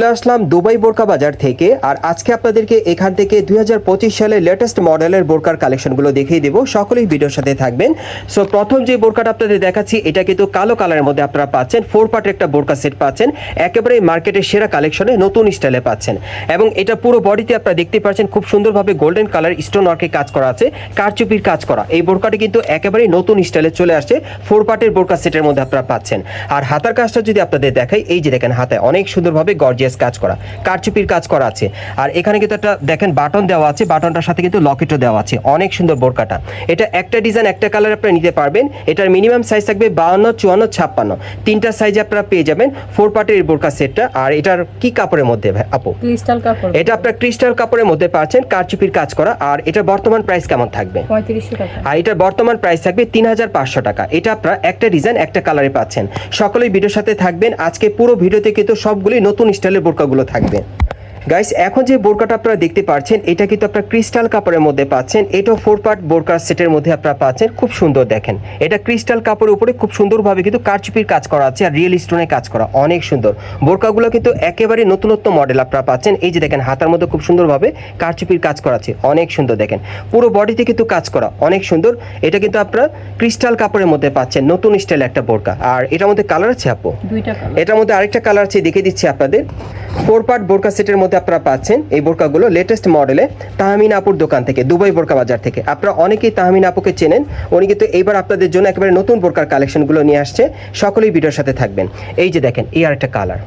চলে আসলাম দুবাই বোরকা বাজার থেকে, আর আজকে আপনাদেরকে এখান থেকে দুই হাজার পঁচিশ সালের লেটেস্ট মডেলের বোরকার কালেকশনগুলো দেখিয়ে দেবো। সকলেই ভিডিওর সাথে থাকবেন। সো প্রথম যে বোরকাটা আপনাদের দেখাচ্ছি, এটা কিন্তু কালো কালারের মধ্যে আপনারা পাচ্ছেন। ফোর পার্টের একটা বোরকা সেট পাচ্ছেন। একেবারে মার্কেটের সেরা কালেকশনে নতুন স্টাইলে পাচ্ছেন। এবং এটা পুরো বডিতে আপনারা দেখতে পাচ্ছেন, খুব সুন্দরভাবে গোল্ডেন কালার স্টোন ওয়ার্কে কাজ করা আছে, কারচুপির কাজ করা। এই বোরকাটি কিন্তু একেবারে নতুন স্টাইলে চলে আসছে। ফোর পার্টের বোরকা সেটের মধ্যে আপনারা পাচ্ছেন। আর হাতার কাজটা যদি আপনাদের দেখাই, এই যে দেখেন হাতায় অনেক সুন্দরভাবে গর্জিয়াস কাজ করা কারচুপির কাজ করা আছে। আর এখানে কিন্তু একটা দেখেন বাটন দেওয়া আছে বাটনটার সাথে কিন্তু লকেটও দেওয়া আছে। অনেক সুন্দর বোরকাটা। এটা একটা ডিজাইন একটা কালার আপনারা নিতে পারবেন। এটার মিনিমাম সাইজ থাকবে বাউন্ন চুয়ান্ন ছাপ্পান্ন। তিনটা সাইজ আপনারা পেয়ে যাবেন ফোর পার্টের এই বোরকা সেটটা। আর এটার কি কাপড়ের মধ্যে আপু? ক্রিস্টাল কাপড়। এটা আপনার ক্রিস্টাল কাপড়ের মধ্যে পাচ্ছেন কারচুপির কাজ করা। আর এটা বর্তমান প্রাইস কেমন থাকবে? আর এটার বর্তমান প্রাইস থাকবে তিন হাজার পাঁচশো টাকা। এটা আপনারা একটা ডিজাইন একটা কালারে পাচ্ছেন। সকলেই ভিডিওর সাথে থাকবেন। আজকে পুরো ভিডিওতে কিন্তু সবগুলি নতুন স্টাইলের বোরকাগুলো থাকবে। গাইস এখন যে বোরকাটা আপনারা দেখতে পাচ্ছেন এটা কিন্তু আপনারা ক্রিস্টাল কাপড়ের মধ্যে পাচ্ছেন। এটাও ফোর পার্ট বোরকার সেটের মধ্যে আপনারা পাচ্ছেন। খুব সুন্দর দেখেন। এটা ক্রিস্টাল কাপড়ের উপরে খুব সুন্দরভাবে কিন্তু কারচুপির কাজ করা আছে আর রিয়েল স্টোনের কাজ করা। অনেক সুন্দর। বোরকাগুলো কিন্তু একেবারে নতুনত্ব মডেল আপনারা পাচ্ছেন। এই যে দেখেন হাতার মধ্যে খুব সুন্দরভাবে কারচুপির কাজ করা আছে। অনেক সুন্দর দেখেন। পুরো বডিতে কিন্তু কাজ করা। অনেক সুন্দর। এটা কিন্তু আপনারা ক্রিস্টাল কাপড়ের মধ্যে পাচ্ছেন। নতুন স্টাইল একটা বোরকা। আর এটার মধ্যে কালার আছে আপু? দুইটা কালার এটার মধ্যে আরেকটা কালার আছে দেখে দিচ্ছি আপনাদের। ফোর পার্ট বোরকা সেটের মধ্যে আপনারা পাচ্ছেন এই বোরকাগুলো লেটেস্ট মডেলে তাহমিন আপুর দোকান থেকে দুবাই বোরকা বাজার থেকে। আপনারা অনেকেই তাহমিন আপুকে চেনেন উনি কিন্তু এইবার আপনাদের জন্য একেবারে নতুন বোরকার কালেকশনগুলো নিয়ে আসছে। সকলেই ভিডিওর সাথে থাকবেন। এই যে দেখেন এই আরেকটা কালার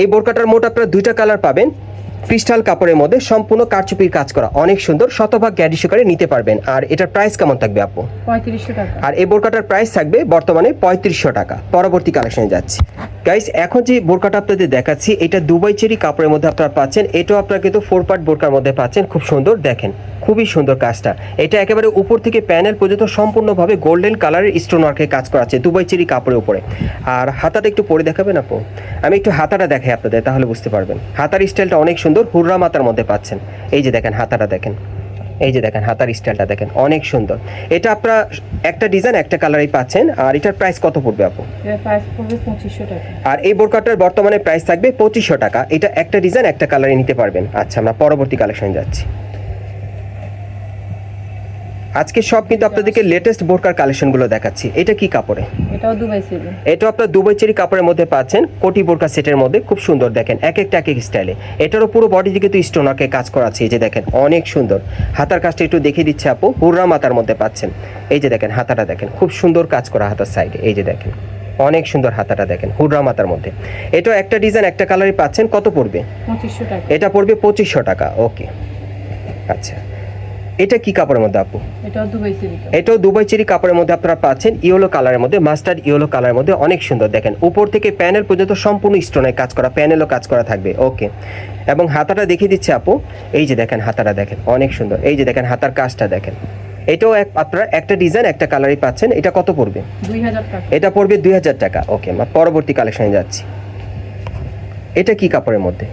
এই বোরকাটার মোট আপনারা দুইটা কালার পাবেন। ক্রিস্টাল কাপড়ের মধ্যে সম্পূর্ণ কারচুপির কাজ করা। অনেক সুন্দর শতভাগ গ্যাডি সহকারে নিতে পারবেন। আর এটার প্রাইস কেমন থাকবে আপু? পঁয়ত্রিশশো টাকা। আর এই বোরকাটার প্রাইস থাকবে বর্তমানে পঁয়ত্রিশশো টাকা। পরবর্তী কালেকশনে যাচ্ছি। গাইস এখন যে বোরকাটা আপনাদের দেখাচ্ছি, এটা দুবাই চেরি কাপড়ের মধ্যে আপনারা পাচ্ছেন। এটাও আপনারা কিন্তু ফোর পার্ট বোরকার মধ্যে পাচ্ছেন। খুব সুন্দর, দেখেন, খুবই সুন্দর কাজটা। এটা একেবারে উপর থেকে প্যানেল পর্যন্ত সম্পূর্ণভাবে গোল্ডেন কালারের স্টোন ওয়ার্কের কাজ করা আছে দুবাই চেরি কাপড়ের উপরে। আর হাতাটা একটু পরে দেখাবেন আপু? আমি একটু হাতাটা দেখাই আপনাদের, তাহলে বুঝতে পারবেন। হাতার স্টাইলটা অনেক সুন্দর, হুররা মাতার মধ্যে পাচ্ছেন। এই যে দেখেন, হাতাটা দেখেন। এই যে দেখেন হাতার স্টাইলটা দেখেন অনেক সুন্দর। এটা আপনারা একটা ডিজাইন একটা কালারই পাচ্ছেন আর এটার প্রাইস কত পড়বে আপু? প্রাইস পড়বে পঁচিশশো টাকা। আর এই বোরকাটার বর্তমানে প্রাইস থাকবে পঁচিশশো টাকা। এটা একটা ডিজাইন একটা কালারে নিতে পারবেন। আচ্ছা আমরা পরবর্তী কালেকশন যাচ্ছি। আজকে সব কিন্তু আপনাদেরকে লেটেস্ট বোরকার কালেকশনগুলো দেখাচ্ছি। এটা কি কাপড়ে? এটাও দুবাই ছিল এটা আপনার দুবাই চেরি কাপড়ের মধ্যে পাচ্ছেন কোটি বোরকা সেটের মধ্যে খুব সুন্দর দেখেন এক একটা এক এক স্টাইলে এটারও পুরো বডি দিকে তো স্টোনারকে কাজ করা আছে এই যে দেখেন অনেক সুন্দর। হাতার কাজটা একটু দেখিয়ে দিচ্ছে আপু হুররা মাতার মধ্যে পাচ্ছেন। এই যে দেখেন হাতাটা দেখেন খুব সুন্দর কাজ করা হাতার সাইডে এই যে দেখেন অনেক সুন্দর হাতাটা দেখেন হুররা মাতার মধ্যে। এটাও একটা ডিজাইন একটা কালারই পাচ্ছেন কত পড়বে? এটা পড়বে পঁচিশশো টাকা ওকে আচ্ছা। এটা কি কাপড়ের মধ্যে আপু? এটাও দুবাই চেরি কাপড়ের মধ্যে আপনারা পাচ্ছেন ইয়েলো কালারের মধ্যে মাস্টার্ড ইয়েলো কালারের মধ্যে অনেক সুন্দর। দেখেন উপর থেকে প্যানেল পর্যন্ত সম্পূর্ণ স্টোনের কাজ করা প্যানেলও কাজ করা থাকবে। ওকে। এবং হাতাটা দেখিয়ে দিচ্ছে আপু। এই যে দেখেন হাতাটা দেখেন অনেক সুন্দর। এই যে দেখেন হাতার কাজটা দেখেন। এটাও এক আপনারা একটা ডিজাইন একটা কালারই পাচ্ছেন। এটা কত পড়বে? এটা পড়বে দুই হাজার টাকা। ওকে পরবর্তী কালেকশনে যাচ্ছি। এটা কি কাপড়ের মধ্যে?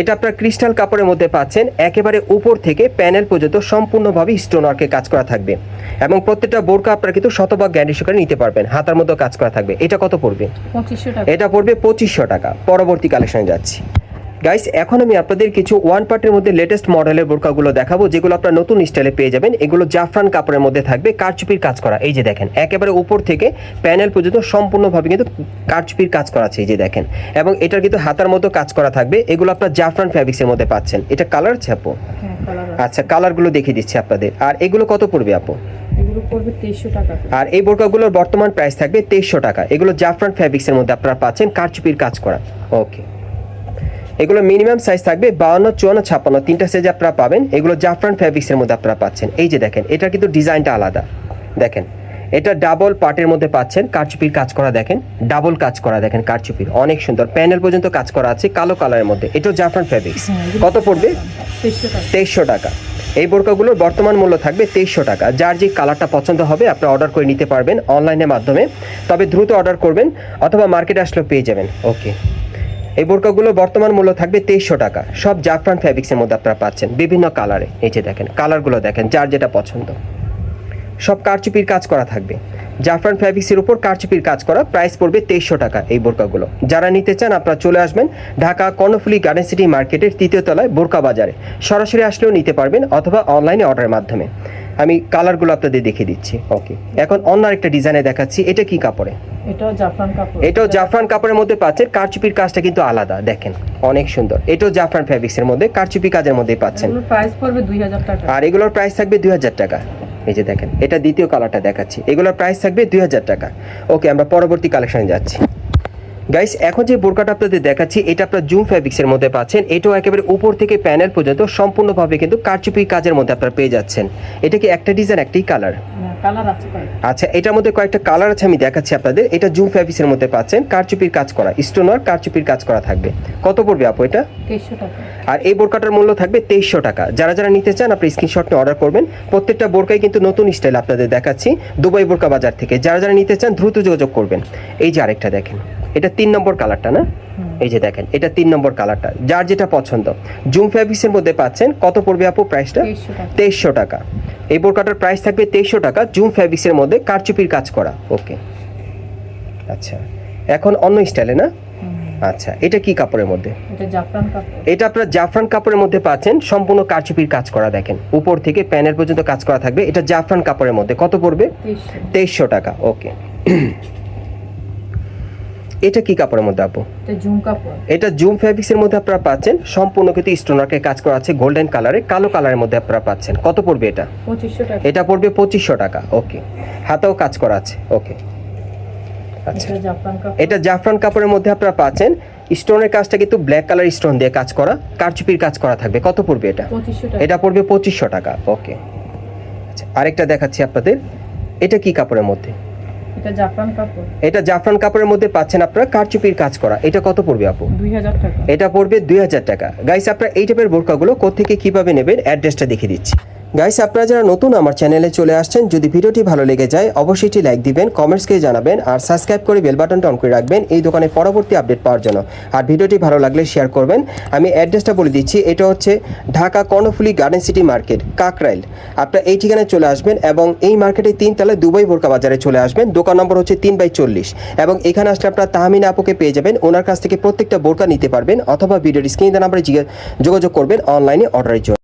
এটা আপনার ক্রিস্টাল কাপড়ের মধ্যে পাচ্ছেন একেবারে উপর থেকে প্যানেল পর্যন্ত সম্পূর্ণভাবে স্টোন ওয়ার্কে কাজ করা থাকবে। এবং প্রত্যেকটা বোরকা আপনার কিন্তু শতভাগ গ্যান্ডি সহকারে নিতে পারবেন হাতার মধ্যে কাজ করা থাকবে। এটা কত পড়বে? এটা পড়বে পঁচিশশো টাকা। পরবর্তী কালেকশনে যাচ্ছি। গাইস এখন আমি আপনাদের কিছু ওয়ান পার্টের মধ্যে লেটেস্ট মডেলের বোরকাগুলো দেখাবো যেগুলো আপনারা নতুন স্টাইলে পেয়ে যাবেন। এগুলো জাফরান কাপড়ের মধ্যে থাকবে কারচুপির কাজ করা। এই যে দেখেন একেবারে উপর থেকে প্যানেল পর্যন্ত সম্পূর্ণভাবে কিন্তু কারচুপির কাজ করা আছে এই যে দেখেন। এবং এটার কিন্তু হাতার মতো কাজ করা থাকবে এগুলো আপনার জাফরান ফ্যাব্রিক্সের মধ্যে পাচ্ছেন। এটা কালার আছে আপু? হ্যাঁ কালার আচ্ছা কালারগুলো দেখিয়ে দিচ্ছি আপনাদের। আর এগুলো কত পড়বে আপু। আর এই বোরকাগুলোর বর্তমান প্রাইস থাকবে তেইশশো টাকা। এগুলো জাফরান ফ্যাব্রিক্সের মধ্যে আপনারা পাচ্ছেন কারচুপির কাজ করা। ওকে এগুলো মিনিমাম সাইজ থাকবে বাউন্ন চুয়ান্ন, ছাপ্পান্ন। তিনটা সাইজ আপনারা পাবেন। এগুলো জাফরান ফ্যাব্রিক্সের মধ্যে আপনারা পাচ্ছেন। এই যে দেখেন এটা কিন্তু ডিজাইনটা আলাদা। দেখেন, এটা ডাবল পার্টের মধ্যে পাচ্ছেন। কারচুপির কাজ করা দেখেন ডাবল কাজ করা দেখেন কারচুপির। অনেক সুন্দর। প্যানেল পর্যন্ত কাজ করা আছে কালো কালারের মধ্যে। এটাও জাফরান ফ্যাব্রিক্স কত পড়বে? তেইশশো টাকা। এই বোরকাগুলোর বর্তমান মূল্য থাকবে তেইশশো টাকা। যার যে কালারটা পছন্দ হবে আপনি অর্ডার করে নিতে পারবেন অনলাইনের মাধ্যমে। তবে দ্রুত অর্ডার করবেন অথবা মার্কেটে আসলেও পেয়ে যাবেন। ওকে এই বোরকাগুলো বর্তমান মূল্য থাকবে তেইশশো টাকা। সব জাফরান ফ্যাব্রিক্সের মধ্যে আপনারা পাচ্ছেন। বিভিন্ন কালারে এই যে দেখেন কালারগুলো দেখেন, যার যেটা পছন্দ। সব কারচুপির কাজ করা থাকবে। জাফরান ফ্যাব্রিক্সের উপর কারচুপির কাজ করা প্রাইস পড়বে তেইশশো টাকা এই বোরকাগুলো। যারা নিতে চান আপনারা চলে আসবেন ঢাকা কর্ণফুলি গার্ডেন সিটি মার্কেটের তৃতীয় তলায় বোরকা বাজারে। সরাসরি আসলেও নিতে পারবেন অথবা অনলাইনে অর্ডারের মাধ্যমে। আমি কালারগুলো আপনাদের দেখিয়ে দিচ্ছি। ওকে। এখন অন্য আরেকটা ডিজাইনে দেখাচ্ছি। এটা কি কাপড়ে? এটাও জাফরান কাপড়। এটাও জাফরান কাপড়ের মধ্যে পাচ্ছেন। কারচুপির কাজটা কিন্তু আলাদা। দেখেন অনেক সুন্দর। এটাও জাফরান ফ্যাব্রিক্সের মধ্যে কারচুপি কাজের মধ্যেই পাচ্ছেন। প্রাইস পড়বে টাকা। আর এগুলোর প্রাইস থাকবে দুই হাজার টাকা। এই যে দেখেন, এটা দ্বিতীয় কালারটা দেখাচ্ছি। এগুলোর প্রাইস থাকবে দুই হাজার টাকা। ওকে আমরা পরবর্তী কালেকশানে যাচ্ছি। গাইস এখন যে বোরকাটা আপনাদের দেখাচ্ছি এটা আপনার জুম ফ্যাব্রিক্সের মধ্যে পাচ্ছেন। এটাও একেবারে উপর থেকে প্যানেল পর্যন্ত সম্পূর্ণভাবে কিন্তু কারচুপি কাজের মধ্যে আপনারা পেয়ে যাচ্ছেন। এটা কি একটা ডিজাইন একটাই কালার কালার আচ্ছা এটার মধ্যে কয়েকটা কালার আছে আমি দেখাচ্ছি আপনাদের। এটা জুম ফ্যাব্রিক্সের মধ্যে পাচ্ছেন। কারচুপির কাজ করা স্টোন আর কারচুপির কাজ করা থাকবে। কত পড়বে আপু এটা? আর এই বোরকাটার মূল্য থাকবে তেইশশো টাকা। যারা যারা নিতে চান আপনি স্ক্রিনশট নিয়ে অর্ডার করবেন। প্রত্যেকটা বোরকাই কিন্তু নতুন স্টাইল আপনাদের দেখাচ্ছি দুবাই বোরকা বাজার থেকে। যারা যারা নিতে চান দ্রুত যোগাযোগ করবেন। এই যে আরেকটা দেখেন। এটা তিন নম্বর কালারটা না? এই যে দেখেন এটা তিন নম্বর কালারটা যার যেটা পছন্দ। জুম ফ্যাব্রিক্সের মধ্যে পাচ্ছেন কত পড়বে আপু প্রাইসটা তেইশশো টাকা। এই বোরকাটার প্রাইস থাকবে তেইশশো টাকা জুম ফ্যাব্রিক্সের মধ্যে কারচুপির কাজ করা। ওকে। আচ্ছা এখন অন্য স্টাইলে না? আচ্ছা এটা কি কাপড়ের মধ্যে? এটা আপনার জাফরান কাপড়ের মধ্যে পাচ্ছেন সম্পূর্ণ কারচুপির কাজ করা দেখেন। উপর থেকে প্যানেল পর্যন্ত কাজ করা থাকবে এটা জাফরান কাপড়ের মধ্যে। কত পড়বে? তেইশশো টাকা ওকে। এটা কি কাপড়ের মধ্যে আপু? এটা জুম ফ্যাব্রিক্সের মধ্যে আপনারা পাচ্ছেন। সম্পূর্ণ কিন্তু স্টোনারকে কাজ করা আছে গোল্ডেন কালারে কালো কালারের মধ্যে আপনারা পাচ্ছেন। কত পড়বে এটা? এটা পড়বে পঁচিশশো টাকা ওকে হাতেও কাজ করা আছে ওকে আচ্ছা। এটা জাফরান কাপড়। এটা জাফরান কাপড়ের মধ্যে আপনারা পাচ্ছেন। স্টোনের কাজটা কিন্তু ব্ল্যাক কালার স্টোন দিয়ে কাজ করা কারচুপির কাজ করা থাকবে। কত পড়বে এটা? এটা পড়বে পঁচিশশো টাকা ওকে আচ্ছা আরেকটা দেখাচ্ছি আপনাদের। এটা কি কাপড়ের মধ্যে? এটা জাফরান কাপড়। এটা জাফরান কাপড়ের মধ্যে পাচ্ছেন আপনারা কারচুপির কাজ করা। এটা কত পড়বে আপু? দুই হাজার টাকা। এটা পড়বে দুই হাজার টাকা। গাইস আপনারা এই টাইপের বোরকাগুলো কোথেকে কীভাবে নেবেন? অ্যাড্রেসটা দেখিয়ে দিচ্ছি। গাইস আপনারা যারা নতুন আমার চ্যানেলে চলে আসছেন, যদি ভিডিওটি ভালো লেগে যায়, অবশ্যই এটি লাইক দিবেন কমেন্টসকে জানাবেন, আর সাবস্ক্রাইব করে বেল বাটনটা অন করে রাখবেন এই দোকানে পরবর্তী আপডেট পাওয়ার জন্য। আর ভিডিওটি ভালো লাগলে শেয়ার করবেন। আমি অ্যাড্রেসটা বলে দিচ্ছি, এটা হচ্ছে Dhaka Karnaphuli garden city market Kakrail. আপনারা এই ঠিকানায় চলে আসবেন এবং এই মার্কেটে তিন তলায় দুবাই বোরকা বাজারে চলে আসবেন। দোকান নম্বর হচ্ছে তিন বাই চল্লিশ। এবং এখানে আসলে আপনারা তাহমিনা আপুকে পেয়ে যাবেন, ওনার কাছ থেকে প্রত্যেকটা বোরকা নিতে পারবেন, অথবা ভিডিওর স্ক্রিনে নাম্বারে যোগাযোগ করবেন অনলাইনে অর্ডারের জন্য।